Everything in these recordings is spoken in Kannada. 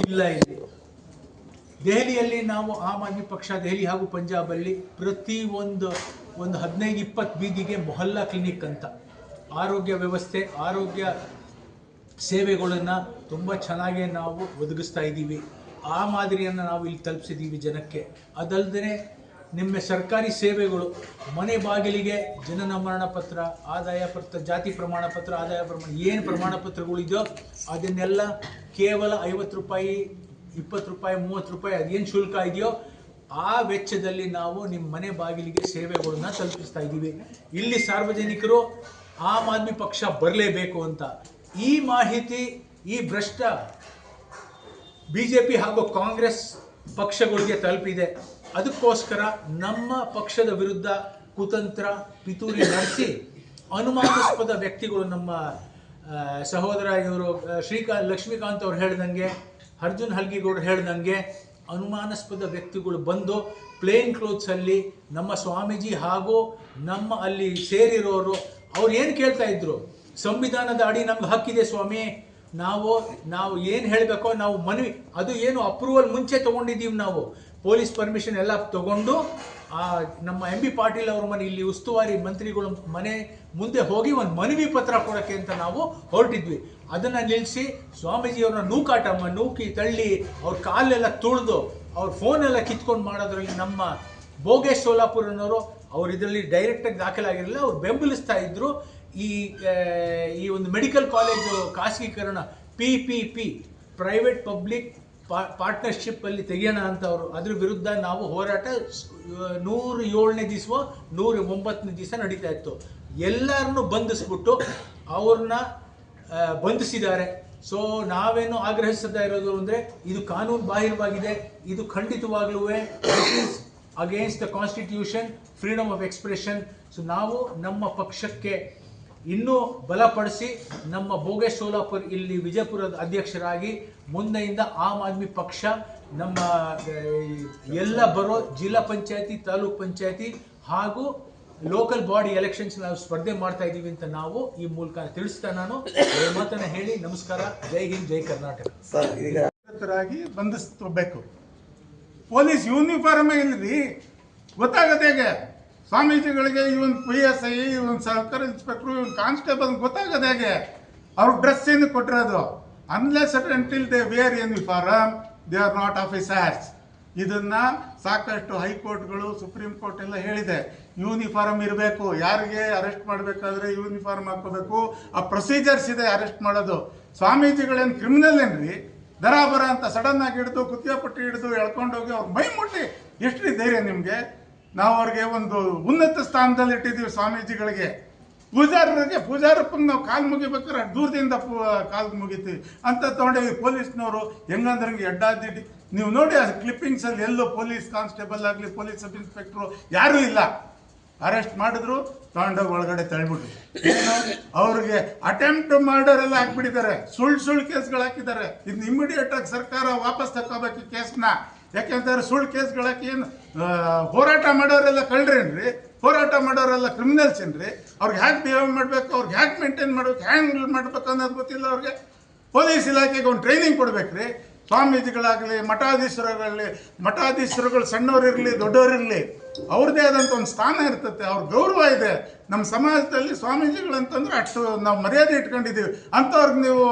ಇಲ್ಲ ಇಲ್ಲಿ. ದೆಹಲಿಯಲ್ಲಿ ನಾವು ಆಮ್ ಆದ್ಮಿ ಪಕ್ಷ, ದೆಹಲಿ ಹಾಗೂ ಪಂಜಾಬಲ್ಲಿ ಪ್ರತಿ ಒಂದು ಒಂದು ಹದಿನೈದು, ಇಪ್ಪತ್ತು ಬೀದಿಗೆ ಮೊಹಲ್ಲಾ ಕ್ಲಿನಿಕ್ ಅಂತ. ಆರೋಗ್ಯ ವ್ಯವಸ್ಥೆ, ಆರೋಗ್ಯ ಸೇವೆಗಳನ್ನು ತುಂಬ ಚೆನ್ನಾಗಿ ನಾವು ಒದಗಿಸ್ತಾ ಇದ್ದೀವಿ. ಆ ಮಾದರಿಯನ್ನು ನಾವು ಇಲ್ಲಿ ತಲುಪಿಸಿದ್ದೀವಿ ಜನಕ್ಕೆ. ಅದಲ್ಲದೆ ನಿಮ್ಮ ಸರ್ಕಾರಿ ಸೇವೆಗಳು ಮನೆ ಬಾಗಿಲಿಗೆ ಜನನ ಮರಣ ಪತ್ರ, ಆದಾಯ ಪತ್ರ, ಜಾತಿ ಪ್ರಮಾಣ ಪತ್ರ, ಆದಾಯ ಪ್ರಮಾಣ ಏನು ಪ್ರಮಾಣ ಪತ್ರಗಳಿದೆಯೋ ಅದನ್ನೆಲ್ಲ ಕೇವಲ ಐವತ್ತು ರೂಪಾಯಿ, ಇಪ್ಪತ್ತು ರೂಪಾಯಿ, ಮೂವತ್ತು ರೂಪಾಯಿ ಅದೇನು ಶುಲ್ಕ ಇದೆಯೋ ಆ ವೆಚ್ಚದಲ್ಲಿ ನಾವು ನಿಮ್ಮ ಮನೆ ಬಾಗಿಲಿಗೆ ಸೇವೆಗಳನ್ನ ತಲುಪಿಸ್ತಾ ಇದ್ದೀವಿ. ಇಲ್ಲಿ ಸಾರ್ವಜನಿಕರು ಆಮ್ ಆದ್ಮಿ ಪಕ್ಷ ಬರಲೇಬೇಕು ಅಂತ. ಈ ಮಾಹಿತಿ, ಈ ಭ್ರಷ್ಟ ಬಿಜೆಪಿ ಹಾಗೂ ಕಾಂಗ್ರೆಸ್ ಪಕ್ಷಗಳಿಗೆ ತಲುಪಿದೆ. ಅದಕ್ಕೋಸ್ಕರ ನಮ್ಮ ಪಕ್ಷದ ವಿರುದ್ಧ ಕುತಂತ್ರ, ಪಿತೂರಿ ನಡೆಸಿ ಅನುಮಾನಾಸ್ಪದ ವ್ಯಕ್ತಿಗಳು ನಮ್ಮ ಸಹೋದರ ಇವರು ಶ್ರೀಕಾಂತ್, ಲಕ್ಷ್ಮೀಕಾಂತ್ ಅವ್ರು ಹೇಳ್ದಂಗೆ, ಅರ್ಜುನ್ ಹಲ್ಗಿಗೌಡರು ಹೇಳ್ದಂಗೆ ಅನುಮಾನಾಸ್ಪದ ವ್ಯಕ್ತಿಗಳು ಬಂದು ಪ್ಲೇನ್ ಕ್ಲೋತ್ಸಲ್ಲಿ ನಮ್ಮ ಸ್ವಾಮೀಜಿ ಹಾಗೂ ನಮ್ಮ ಅಲ್ಲಿ ಸೇರಿರೋರು ಅವ್ರು ಏನು ಕೇಳ್ತಾ ಇದ್ರು? ಸಂವಿಧಾನದ ಅಡಿ ನಮ್ಗೆ ಹಕ್ಕಿದೆ ಸ್ವಾಮಿ. ನಾವು ನಾವು ಏನು ಹೇಳಬೇಕೋ ನಾವು ಮನವಿ, ಅದು ಏನು ಅಪ್ರೂವಲ್ ಮುಂಚೆ ತಗೊಂಡಿದ್ದೀವಿ ನಾವು. ಪೊಲೀಸ್ ಪರ್ಮಿಷನ್ ಎಲ್ಲ ತಗೊಂಡು, ಆ, ನಮ್ಮ ಎಂ ಬಿ ಪಾಟೀಲ್ ಅವ್ರ ಮನೆ ಇಲ್ಲಿ ಉಸ್ತುವಾರಿ ಮಂತ್ರಿಗಳು ಮನೆ ಮುಂದೆ ಹೋಗಿ ಒಂದು ಮನವಿ ಪತ್ರ ಕೊಡೋಕ್ಕೆ ಅಂತ ನಾವು ಹೊರಟಿದ್ವಿ. ಅದನ್ನು ನಿಲ್ಲಿಸಿ ಸ್ವಾಮೀಜಿಯವ್ರನ್ನ ನೂಕಾಟ ನೂಕಿ ತಳ್ಳಿ ಅವ್ರ ಕಾಲೆಲ್ಲ ತುಳಿದು ಅವ್ರ ಫೋನೆಲ್ಲ ಕಿತ್ಕೊಂಡು ಮಾಡೋದ್ರಲ್ಲಿ ನಮ್ಮ ಭೋಗೇಶ್ ಸೋಲಾಪುರನವರು ಅವ್ರು ಇದರಲ್ಲಿ ಡೈರೆಕ್ಟಾಗಿ ದಾಖಲಾಗಿರಲಿಲ್ಲ, ಅವ್ರು ಬೆಂಬಲಿಸ್ತಾ ಇದ್ರು. ಈ ಈ ಒಂದು ಮೆಡಿಕಲ್ ಕಾಲೇಜು ಖಾಸಗೀಕರಣ P P P private public partnership ಅಲ್ಲಿ ತೆಗೆಯೋಣ ಅಂತ ಅವರು. ಅದ್ರ ವಿರುದ್ಧ ನಾವು ಹೋರಾಟ ನೂರು ಏಳನೇ ದಿವಸ ನೂರ ಒಂಬತ್ತನೇ ದಿವಸ ನಡೀತಾ ಇತ್ತು. ಎಲ್ಲರನ್ನು ಬಂಧಿಸ್ಬಿಟ್ಟು ಅವ್ರನ್ನ ಬಂಧಿಸಿದ್ದಾರೆ. ಸೊ ನಾವೇನು ಆಗ್ರಹಿಸ್ತಾ ಇರೋದು ಅಂದರೆ ಇದು ಕಾನೂನು ಬಾಹಿರವಾಗಿದೆ. ಇದು ಖಂಡಿತವಾಗ್ಲೂ against the constitution freedom of expression so ನಾವು ನಮ್ಮ ಪಕ್ಷಕ್ಕೆ ಇನ್ನೂ ಬಲಪಡಿಸಿ ನಮ್ಮ ಭೋಗೇಶ್ ಸೋಲಾಪುರ್ ಇಲ್ಲಿ ವಿಜಯಪುರದ ಅಧ್ಯಕ್ಷರಾಗಿ ಮುಂದೆಯಿಂದ ಆಮ್ ಆದ್ಮಿ ಪಕ್ಷ ನಮ್ಮ ಎಲ್ಲ ಬರೋ ಜಿಲ್ಲಾ ಪಂಚಾಯತಿ ತಾಲೂಕ್ ಪಂಚಾಯತಿ ಹಾಗೂ ಲೋಕಲ್ ಬಾಡಿ ಎಲೆಕ್ಷನ್ಸ್ ನಾವು ಸ್ಪರ್ಧೆ ಮಾಡ್ತಾ ಇದ್ದೀವಿ ಅಂತ ನಾವು ಈ ಮೂಲಕ ತಿಳಿಸ್ತಾ ನಾನು. ಮಾತನ್ನ ಹೇಳಿ ನಮಸ್ಕಾರ. ಜೈ ಹಿಂದ್ ಜೈ ಕರ್ನಾಟಕ. ಬಂಧಿಸ್ಬೇಕು ಪೊಲೀಸ್ ಯೂನಿಫಾರ್ಮ್ ಇಲ್ರಿ ಗೊತ್ತಾಗತ್ತೆ ಹೇಗೆ? ಸ್ವಾಮೀಜಿಗಳಿಗೆ ಇವನ್ ಪಿ ಎಸ್ ಐ, ಇವನ್ ಸರ್ಕಾರಿ ಇನ್ಸ್ಪೆಕ್ಟ್ರು ಇವನ್ ಕಾನ್ಸ್ಟೇಬಲ್ ಗೊತ್ತಾಗದ ಹೇಗೆ? ಅವ್ರ ಡ್ರೆಸ್ ಏನು ಕೊಟ್ಟಿರೋದು? Unless until they wear uniform they are not officers ಇದನ್ನ ಸಾಕಷ್ಟು ಹೈಕೋರ್ಟ್ಗಳು, ಸುಪ್ರೀಂ ಕೋರ್ಟ್ ಎಲ್ಲ ಹೇಳಿದೆ. ಯೂನಿಫಾರ್ಮ್ ಇರಬೇಕು. ಯಾರಿಗೆ ಅರೆಸ್ಟ್ ಮಾಡಬೇಕಾದ್ರೆ ಯೂನಿಫಾರ್ಮ್ ಹಾಕೋಬೇಕು ಆ ಪ್ರೊಸೀಜರ್ಸ್ ಇದೆ ಅರೆಸ್ಟ್ ಮಾಡೋದು. ಸ್ವಾಮೀಜಿಗಳೇನು ಕ್ರಿಮಿನಲ್ ಏನ್ರಿ? ದರ ಬರ ಅಂತ ಸಡನ್ ಆಗಿ ಹಿಡಿದು, ಕುತ್ತಿಗೆ ಪಟ್ಟಿ ಹಿಡಿದು ಎಳ್ಕೊಂಡೋಗಿ ಅವ್ರ ಮೈ ಮುಟ್ಟಿ ಎಷ್ಟು ಧೈರ್ಯ ನಿಮಗೆ? ನಾವು ಅವ್ರಿಗೆ ಒಂದು ಉನ್ನತ ಸ್ಥಾನದಲ್ಲಿ ಇಟ್ಟಿದ್ದೀವಿ ಸ್ವಾಮೀಜಿಗಳಿಗೆ. ಪೂಜಾರರಿಗೆ ಪೂಜಾರಪ್ಪಂಗೆ ನಾವು ಕಾಲು ಮುಗಿಬೇಕಾದ್ರೆ ದೂರದಿಂದ ಪೂ- ಕಾಲು ಮುಗಿತೀವಿ. ಅಂತ ತೊಗೊಂಡೇವಿ ಪೊಲೀಸ್ನವರು ಹೆಂಗಂದ್ರಂಗೆ ಎಡ್ಡಾದಿಡ್ಡಿ ನೀವು ನೋಡಿ ಆ ಕ್ಲಿಪ್ಪಿಂಗ್ಸಲ್ಲಿ ಎಲ್ಲೋ ಪೊಲೀಸ್ ಕಾನ್ಸ್ಟೇಬಲ್ ಆಗಲಿ, ಪೊಲೀಸ್ ಸಬ್ ಇನ್ಸ್ಪೆಕ್ಟ್ರು ಯಾರೂ ಇಲ್ಲ. ಅರೆಸ್ಟ್ ಮಾಡಿದ್ರು ತಗೊಂಡೋಗಿ ಒಳಗಡೆ ತಳ್ಬಿಟ್ರು ಅವ್ರಿಗೆ ಅಟೆಂಪ್ಟ್ ಮರ್ಡರ್ ಎಲ್ಲ ಹಾಕ್ಬಿಟ್ಟಿದ್ದಾರೆ. ಸುಳ್ಳು ಸುಳ್ಳು ಕೇಸ್ಗಳು ಹಾಕಿದ್ದಾರೆ. ಇನ್ನು ಇಮಿಡಿಯೇಟ್ ಆಗಿ ಸರ್ಕಾರ ವಾಪಸ್ ತಗೋಬೇಕು ಕೇಸ್ನ. ಯಾಕೆಂತಾರೆ ಸುಳ್ಳು ಕೇಸ್ಗಳು ಏನು ಹೋರಾಟ ಮಾಡೋರೆಲ್ಲ ಕಳ್ರೇನ್ರಿ ಹೋರಾಟ ಮಾಡೋರೆಲ್ಲ ಕ್ರಿಮಿನಲ್ಸ್ ಏನ್ರಿ? ಅವ್ರಿಗೆ ಹ್ಯಾಕ್ ಬಿಹೇವ್ ಮಾಡಬೇಕು? ಅವ್ರಿಗೆ ಹ್ಯಾಕ್ ಮೇಂಟೈನ್ ಮಾಡ್ಬೇಕು? ಹ್ಯಾಂಗ್ ಮಾಡ್ಬೇಕು ಅನ್ನೋದು ಗೊತ್ತಿಲ್ಲ ಅವ್ರಿಗೆ. ಪೊಲೀಸ್ ಇಲಾಖೆಗೆ ಒಂದು ಟ್ರೈನಿಂಗ್ ಕೊಡ್ಬೇಕ್ರಿ. ಸ್ವಾಮೀಜಿಗಳಾಗಲಿ ಮಠಾಧೀಶರಾಗಲಿ ಮಠಾಧೀಶರುಗಳು ಸಣ್ಣವರಿರಲಿ ದೊಡ್ಡವರಿರಲಿ ಅವ್ರದ್ದೇ ಆದಂಥ ಒಂದು ಸ್ಥಾನ ಇರ್ತದೆ ಅವ್ರ ಗೌರವ ಇದೆ. ನಮ್ಮ ಸಮಾಜದಲ್ಲಿ ಸ್ವಾಮೀಜಿಗಳಂತಂದ್ರೆ ಅಷ್ಟು ನಾವು ಮರ್ಯಾದೆ ಇಟ್ಕೊಂಡಿದ್ದೀವಿ. ಅಂಥವ್ರಿಗೆ ನೀವು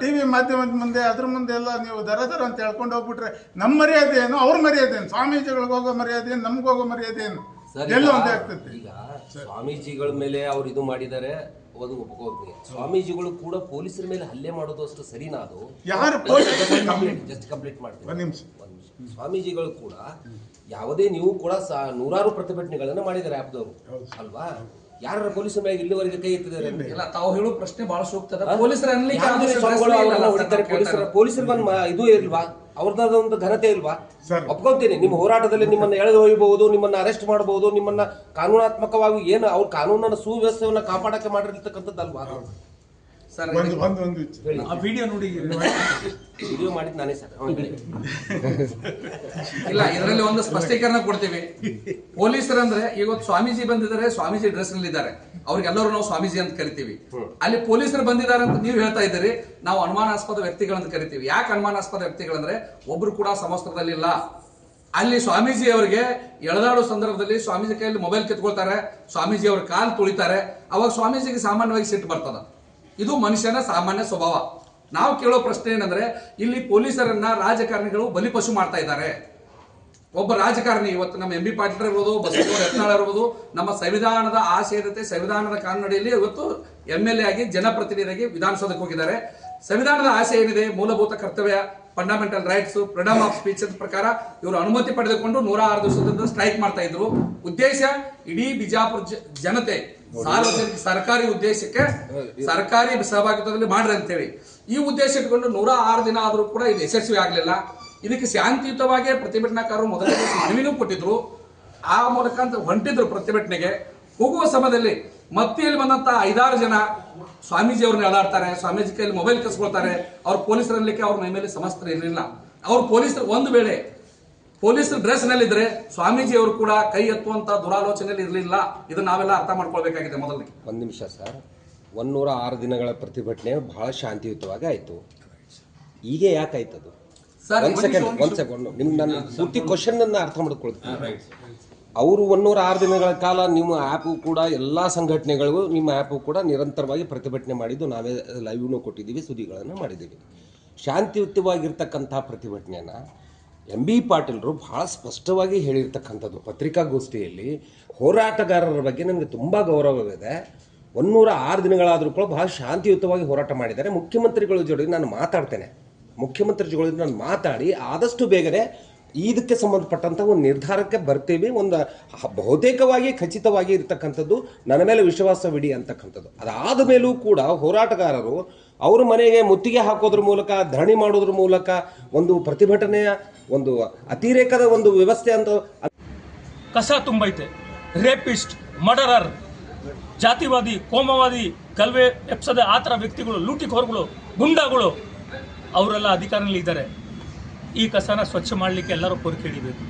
ಟಿ ವಿ ಮಾಧ್ಯಮದ ಮುಂದೆ ಅದ್ರ ಮುಂದೆ ಎಲ್ಲ ನೀವು ದರ ದರ ಅಂತ ಹೇಳ್ಕೊಂಡು ಹೋಗ್ಬಿಟ್ರೆ ನಮ್ಮ ಮರ್ಯಾದೆ ಏನು? ಅವ್ರ ಮರ್ಯಾದೆ ಏನು? ಸ್ವಾಮೀಜಿಗಳಿಗೆ ಹೋಗೋ ಮರ್ಯಾದೆ ಏನು? ನಮ್ಗೆ ಹೋಗೋ ಮರ್ಯಾದೆ ಏನು? ಎಲ್ಲ ಒಂದೇ ಆಗ್ತದೆ ಈಗ ಸ್ವಾಮೀಜಿಗಳ ಮೇಲೆ ಅವ್ರು ಇದು ಮಾಡಿದ್ದಾರೆ. ಅದು ಒಪ್ಕೋತೀನಿ ಸ್ವಾಮೀಜಿಗಳು ಕೂಡ ಪೊಲೀಸರ ಮೇಲೆ ಹಲ್ಲೆ ಮಾಡೋದು ಅಷ್ಟು ಸರಿನಾ ಅದು? ಯಾರು ಪೊಲೀಸ್ ಜಸ್ಟ್ ಕಂಪ್ಲೀಟ್ ಮಾಡ್ತೀನಿ. ಒಂದು ನಿಮಿಷ. ಸ್ವಾಮೀಜಿಗಳು ಕೂಡ ಯಾವುದೇ ನೀವು ಕೂಡ ಸಾ- ನೂರಾರು ಪ್ರತಿಭಟನೆಗಳನ್ನ ಮಾಡಿದ್ದಾರೆ ಆಪ್ದವರು ಅಲ್ವಾ? ಯಾರ ಪೊಲೀಸರ ಮೇಲೆ ಇಲ್ಲಿವರೆಗೆ ಕೈ ಎತ್ತಿದ್ದಾರೆ ಇಲ್ಲ ತಾವು ಹೇಳೋ ಪ್ರಶ್ನೆ ಬಹಳ ಸೂಕ್ತ ಅದ ಪೊಲೀಸರ ಅನ್ಲಿಕ್ಕೆ ಸ್ವಾಮಿಗಳು ಅವ್ರನ್ನ ಹೊಡಿತಾರೆ. ಪೊಲೀಸರ. ಒಂದು ಇದು ಇಲ್ವಾ ಅವ್ರದ್ದಾದ ಒಂದು ಘನತೆ ಇಲ್ವಾ? ಸರ್. ಒಪ್ಕೊಂತೀನಿ. ನಿಮ್ಮ ಹೋರಾಟದಲ್ಲಿ ನಿಮ್ಮನ್ನ ಎಳೆದು ಒಯ್ಯಬಹುದು ನಿಮ್ಮನ್ನ ಅರೆಸ್ಟ್ ಮಾಡಬಹುದು ನಿಮ್ಮನ್ನ ಕಾನೂನಾತ್ಮಕವಾಗಿ ಏನು ಅವ್ರ ಕಾನೂನನ್ನ ಸುವ್ಯವಸ್ಥೆಯನ್ನ ಕಾಪಾಡಕ್ಕೆ ಮಾಡಿರ್ತಕ್ಕಂಥದ್ದಲ್ವಾ? ಒಂದು ಒಂದು ಒಂದು ಆ ವಿಡಿಯೋ ನೋಡಿ ವಿಡಿಯೋ ಮಾಡಿದ್ ನಾನೇ ಸರ್ ಇಲ್ಲ ಇದರಲ್ಲಿ ಒಂದು ಸ್ಪಷ್ಟೀಕರಣ ಕೊಡ್ತೀವಿ. ಪೊಲೀಸರಂದ್ರೆ ಇವತ್ತು ಸ್ವಾಮೀಜಿ ಬಂದಿದ್ದಾರೆ ಸ್ವಾಮೀಜಿ ಡ್ರೆಸ್ನಲ್ಲಿ ಇದ್ದಾರೆ. ಅವ್ರಿಗೆಲ್ಲರೂ ನಾವು ಸ್ವಾಮೀಜಿ ಅಂತ ಕರಿತೀವಿ. ಅಲ್ಲಿ ಪೊಲೀಸರು ಬಂದಿದ್ದಾರೆ ಅಂತ ನೀವು ಹೇಳ್ತಾ ಇದ್ದೀರಿ ನಾವು ಅನುಮಾನಾಸ್ಪದ ವ್ಯಕ್ತಿಗಳಂತ ಕರಿತೀವಿ. ಯಾಕೆ ಅನುಮಾನಾಸ್ಪದ ವ್ಯಕ್ತಿಗಳಂದ್ರೆ ಒಬ್ರು ಕೂಡ ಸಮವಸ್ತ್ರದಲ್ಲಿ ಇಲ್ಲ. ಅಲ್ಲಿ ಸ್ವಾಮೀಜಿ ಅವರಿಗೆ ಎಳೆದಾಡೋ ಸಂದರ್ಭದಲ್ಲಿ ಸ್ವಾಮೀಜಿ ಕೈಯಲ್ಲಿ ಮೊಬೈಲ್ ಕಿತ್ಕೊಳ್ತಾರೆ ಸ್ವಾಮೀಜಿ ಅವ್ರ ಕಾಲು ತುಳಿತಾರೆ. ಅವಾಗ ಸ್ವಾಮೀಜಿಗೆ ಸಾಮಾನ್ಯವಾಗಿ ಸಿಟ್ಟು ಬರ್ತದ. ಇದು ಮನುಷ್ಯನ ಸಾಮಾನ್ಯ ಸ್ವಭಾವ. ನಾವು ಕೇಳೋ ಪ್ರಶ್ನೆ ಏನಂದ್ರೆ, ಇಲ್ಲಿ ಪೊಲೀಸರನ್ನ ರಾಜಕಾರಣಿಗಳು ಬಲಿಪಶು ಮಾಡ್ತಾ ಇದ್ದಾರೆ. ಒಬ್ಬ ರಾಜಕಾರಣಿ ಇವತ್ತು ನಮ್ಮ ಎಂ ಬಿ ಪಾಟೀಲ್ ಇರ್ಬೋದು ಬಸವರಾಜ ಯತ್ನಾಳ್ ಇರ್ಬೋದು, ನಮ್ಮ ಸಂವಿಧಾನದ ಆಶಯದತೆ, ಸಂವಿಧಾನದ ಕಾನೂನಡಿಯಲ್ಲಿ ಇವತ್ತು ಎಂ ಎಲ್ ಎ ಆಗಿ, ಜನಪ್ರತಿನಿಧಿಯಾಗಿ ವಿಧಾನಸೌಧಕ್ಕೆ ಹೋಗಿದ್ದಾರೆ. ಸಂವಿಧಾನದ ಆಶಯ ಏನಿದೆ? ಮೂಲಭೂತ ಕರ್ತವ್ಯ fundamental rights freedom of speech ಪ್ರಕಾರ ಇವರು ಅನುಮತಿ ಪಡೆದುಕೊಂಡು ನೂರ ಆರು ದಿವಸದಿಂದ ಸ್ಟ್ರೈಕ್ ಮಾಡ್ತಾ ಇದ್ರು. ಉದ್ದೇಶ ಇಡೀ ಬಿಜಾಪುರ ಜನತೆ ಸಾರ್ವಜನಿಕ ಸರ್ಕಾರಿ ಉದ್ದೇಶಕ್ಕೆ ಸರ್ಕಾರಿ ಸಹಭಾಗಿತ್ವದಲ್ಲಿ ಮಾಡ್ರಿ ಅಂತೇಳಿ. ಈ ಉದ್ದೇಶ ಇಟ್ಕೊಂಡು ನೂರ ಆರು ದಿನ ಆದರೂ ಕೂಡ ಇದು ಯಶಸ್ವಿ ಆಗಲಿಲ್ಲ. ಇದಕ್ಕೆ ಶಾಂತಿಯುತವಾಗಿ ಪ್ರತಿಭಟನಾಕಾರರು ಮೊದಲ ಕೊಟ್ಟಿದ್ರು. ಆ ಮೂಲಕ ಅಂತ ಹೊಂಟಿದ್ರು ಪ್ರತಿಭಟನೆಗೆ. ಹೋಗುವ ಸಮಯದಲ್ಲಿ ಮತ್ತಿಯಲ್ಲಿ ಬಂದಂತ ಐದಾರು ಜನ ಸ್ವಾಮೀಜಿ ಅವ್ರನ್ನ ಎಳಾಡ್ತಾರೆ ಸ್ವಾಮೀಜಿ ಕೈಯಲ್ಲಿ ಮೊಬೈಲ್ ಕಸ್ಕೊಳ್ತಾರೆ ಅವ್ರ ಪೊಲೀಸರಲ್ಲಿಕ್ಕೆ ಅವ್ರ ಮೈ ಮೇಲೆ ಸಮಸ್ತ್ರ ಇರಲಿಲ್ಲ. ಅವ್ರು ಪೊಲೀಸರು ಒಂದು ವೇಳೆ ಪೊಲೀಸರು ಡ್ರೆಸ್ ನಲ್ಲಿದ್ರೆ ಸ್ವಾಮೀಜಿ ಅವರು ಕೂಡ ಕೈ ಎತ್ತುವಂತ ದುರಾಲೋಚನೆಯಲ್ಲಿ ಇರಲಿಲ್ಲ. ಇದನ್ನ ನಾವೆಲ್ಲ ಅರ್ಥ ಮಾಡ್ಕೊಳ್ಬೇಕಾಗಿದೆ ಮೊದಲಿಗೆ ಒಂದು ನಿಮಿಷ ಸರ್. ಒಂದೂರ ಆರು ದಿನಗಳ ಪ್ರತಿಭಟನೆ ಬಹಳ ಶಾಂತಿಯುತವಾಗಿ ಆಯಿತು. ಈಗ ಯಾಕೆ ಆಯ್ತದು? ಸರ್, ಒಂದು ಸೆಕೆಂಡ್ ಒಂದು ಸೆಕೆಂಡ್ ನಿಮ್ಗೆ ನಾನು ಪೂರ್ತಿ ಕ್ವಶನ್ ಅನ್ನ ಅರ್ಥ ಮಾಡ್ಕೊಳ್ತೀನಿ. ಅವರು ಒನ್ನೂರ ಆರು ದಿನಗಳ ಕಾಲ ನಿಮ್ಮ ಆ್ಯಪು ಕೂಡ ಎಲ್ಲ ಸಂಘಟನೆಗಳಿಗೂ ನಿಮ್ಮ ಆ್ಯಪು ಕೂಡ ನಿರಂತರವಾಗಿ ಪ್ರತಿಭಟನೆ ಮಾಡಿದ್ದು ನಾವೇ ಲೈವ್ನು ಕೊಟ್ಟಿದ್ದೀವಿ, ಸುದ್ದಿಗಳನ್ನು ಮಾಡಿದ್ದೀವಿ. ಶಾಂತಿಯುತವಾಗಿರ್ತಕ್ಕಂಥ ಪ್ರತಿಭಟನೆಯನ್ನು ಎಂ ಬಿ ಪಾಟೀಲರು ಭಾಳ ಸ್ಪಷ್ಟವಾಗಿ ಹೇಳಿರ್ತಕ್ಕಂಥದ್ದು ಪತ್ರಿಕಾಗೋಷ್ಠಿಯಲ್ಲಿ. ಹೋರಾಟಗಾರರ ಬಗ್ಗೆ ನನಗೆ ತುಂಬ ಗೌರವವಿದೆ. ಒನ್ನೂರ ಆರು ದಿನಗಳಾದರೂ ಕೂಡ ಬಹಳ ಶಾಂತಿಯುತವಾಗಿ ಹೋರಾಟ ಮಾಡಿದ್ದಾರೆ. ಮುಖ್ಯಮಂತ್ರಿಗಳ ಜೋಡಿ ನಾನು ಮಾತಾಡ್ತೇನೆ. ಮುಖ್ಯಮಂತ್ರಿ ಜೊತೆ ನಾನು ಮಾತಾಡಿ ಆದಷ್ಟು ಬೇಗನೆ ಇದಕ್ಕೆ ಸಂಬಂಧಪಟ್ಟಂಥ ಒಂದು ನಿರ್ಧಾರಕ್ಕೆ ಬರ್ತೀವಿ. ಒಂದು ಬಹುತೇಕವಾಗಿ ಖಚಿತವಾಗಿ ಇರ್ತಕ್ಕಂಥದ್ದು ನನ್ನ ಮೇಲೆ ವಿಶ್ವಾಸವಿಡಿ ಅಂತಕ್ಕಂಥದ್ದು. ಅದಾದ ಮೇಲೂ ಕೂಡ ಹೋರಾಟಗಾರರು ಅವ್ರ ಮನೆಗೆ ಮುತ್ತಿಗೆ ಹಾಕೋದ್ರ ಮೂಲಕ, ಧರಣಿ ಮಾಡೋದ್ರ ಮೂಲಕ ಒಂದು ಪ್ರತಿಭಟನೆಯ ಒಂದು ಅತಿರೇಕದ ಒಂದು ವ್ಯವಸ್ಥೆ ಅಂತ ಕಸ ತುಂಬೈತೆ. ರೇಪಿಸ್ಟ್, ಮರ್ಡರರ್, ಜಾತಿವಾದಿ, ಕೋಮವಾದಿ ಗಲ್ವೆ ಎಪ್ಸದ ಆ ಥರ ವ್ಯಕ್ತಿಗಳು ಲೂಟಿಕೋರ್ಗಳು ಗುಂಡಾಗಳು ಅವರೆಲ್ಲ ಅಧಿಕಾರದಲ್ಲಿ ಇದ್ದಾರೆ ಈ ಕಸನ ಸ್ವಚ್ಛ ಮಾಡಲಿಕ್ಕೆ ಎಲ್ಲರೂ ಕೋರಿಕೆ ಹಿಡಿಬೇಕು.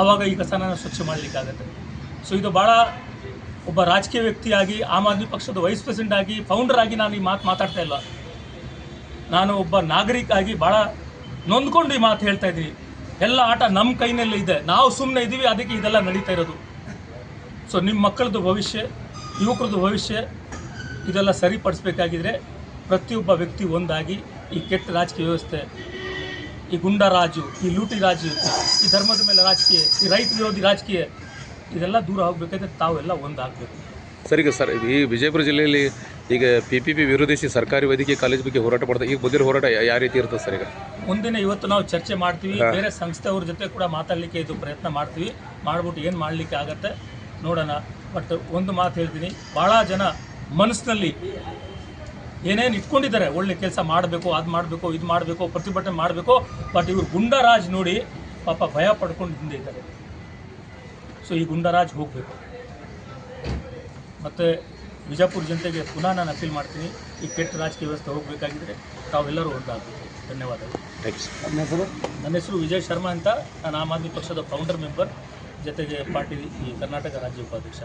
ಆವಾಗ ಈ ಕಸನ ಸ್ವಚ್ಛ ಮಾಡಲಿಕ್ಕಾಗತ್ತೆ ಸೊ ಇದು ಭಾಳ ಒಬ್ಬ ರಾಜಕೀಯ ವ್ಯಕ್ತಿಯಾಗಿ, ಆಮ್ ಆದ್ಮಿ ಪಕ್ಷದ ವೈಸ್ ಪ್ರೆಸಿಡೆಂಟ್ ಆಗಿ ಫೌಂಡರ್ ಆಗಿ ನಾನು ಈ ಮಾತು ಮಾತಾಡ್ತಾ ಇಲ್ಲ ನಾನು ಒಬ್ಬ ನಾಗರಿಕ ಆಗಿ ಭಾಳ ನೊಂದ್ಕೊಂಡು ಈ ಮಾತು ಹೇಳ್ತಾ ಇದ್ದೀನಿ. ಎಲ್ಲ ಆಟ ನಮ್ಮ ಕೈನಲ್ಲಿ ಇದೆ. ನಾವು ಸುಮ್ಮನೆ ಇದ್ದೀವಿ ಅದಕ್ಕೆ ಇದೆಲ್ಲ ನಡೀತಾ ಇರೋದು. ಸೊ ನಿಮ್ಮ ಮಕ್ಕಳದ್ದು ಭವಿಷ್ಯ, ಯುವಕರದ್ದು ಭವಿಷ್ಯ, ಇದೆಲ್ಲ ಸರಿಪಡಿಸ್ಬೇಕಾಗಿದ್ರೆ ಪ್ರತಿಯೊಬ್ಬ ವ್ಯಕ್ತಿ ಒಂದಾಗಿ ಈ ಕೆಟ್ಟ ರಾಜಕೀಯ ವ್ಯವಸ್ಥೆ ಈ ಗುಂಡಾರಾಜು ಈ ಲೂಟಿ ರಾಜು ಈ ಧರ್ಮದ ಮೇಲೆ ರಾಜಕೀಯ ಈ ರೈತ ವಿರೋಧಿ ರಾಜಕೀಯ ಇದೆಲ್ಲ ದೂರ ಹೋಗಬೇಕಾದ್ರೆ ತಾವೆಲ್ಲ ಒಂದಾಗಬೇಕು. ಸರಿಗ ಸರ್ ಈ ವಿಜಯಪುರ ಜಿಲ್ಲೆಯಲ್ಲಿ ಈಗ ಪಿ ಪಿ ಪಿ ವಿರೋಧಿಸಿ ಸರ್ಕಾರಿ ವೈದ್ಯಕೀಯ ಕಾಲೇಜ್ ಬಗ್ಗೆ ಹೋರಾಟ ಮಾಡ್ತಾರೆ ಈಗ ಬಂದಿರೋ ಹೋರಾಟ ಯಾವ ರೀತಿ ಇರ್ತದೆ ಸರ್ ಈಗ? ಮುಂದಿನ ಇವತ್ತು ನಾವು ಚರ್ಚೆ ಮಾಡ್ತೀವಿ ಬೇರೆ ಸಂಸ್ಥೆಯವ್ರ ಜೊತೆ ಕೂಡ ಮಾತಾಡಲಿಕ್ಕೆ ಇದು ಪ್ರಯತ್ನ ಮಾಡ್ತೀವಿ. ಮಾಡ್ಬಿಟ್ಟು ಏನು ಮಾಡಲಿಕ್ಕೆ ಆಗತ್ತೆ ನೋಡೋಣ. ಬಟ್ ಒಂದು ಮಾತು ಹೇಳ್ತೀನಿ ಭಾಳ ಜನ ಮನಸ್ಸಿನಲ್ಲಿ ಏನೇನು ಇಟ್ಕೊಂಡಿದ್ದಾರೆ? ಒಳ್ಳೆ ಕೆಲಸ ಮಾಡಬೇಕು ಅದು ಮಾಡಬೇಕು ಇದು ಮಾಡಬೇಕು ಪ್ರತಿಭಟನೆ ಮಾಡಬೇಕು ಬಟ್ ಇವರು ಗುಂಡರಾಜ್ ನೋಡಿ ಪಾಪ ಭಯ ಪಡ್ಕೊಂಡು ಹಿಂದೆ ಇದ್ದಾರೆ. ಸೊ ಈ ಗುಂಡರಾಜ್ ಹೋಗಬೇಕು. ಮತ್ತು ಬಿಜಾಪುರ ಜನತೆಗೆ ಪುನಃ ನಾನು ಅಪೀಲ್ ಮಾಡ್ತೀನಿ. ಈ ಕೆಟ್ಟ ರಾಜಕೀಯ ವ್ಯವಸ್ಥೆ ಹೋಗಬೇಕಾಗಿದ್ರೆ ತಾವೆಲ್ಲರೂ ಒಂದಾಗಬೇಕು. ಧನ್ಯವಾದಗಳು. ನನ್ನ ಯು ನನ್ನ ಹೆಸರು ವಿಜಯ್ ಶರ್ಮಾ ಅಂತ. ನಾನು ಆಮ್ ಆದ್ಮಿ ಪಕ್ಷದ ಫೌಂಡರ್ ಮೆಂಬರ್ ಜೊತೆಗೆ ಪಾರ್ಟಿ ಈ ಕರ್ನಾಟಕ ರಾಜ್ಯ ಉಪಾಧ್ಯಕ್ಷ.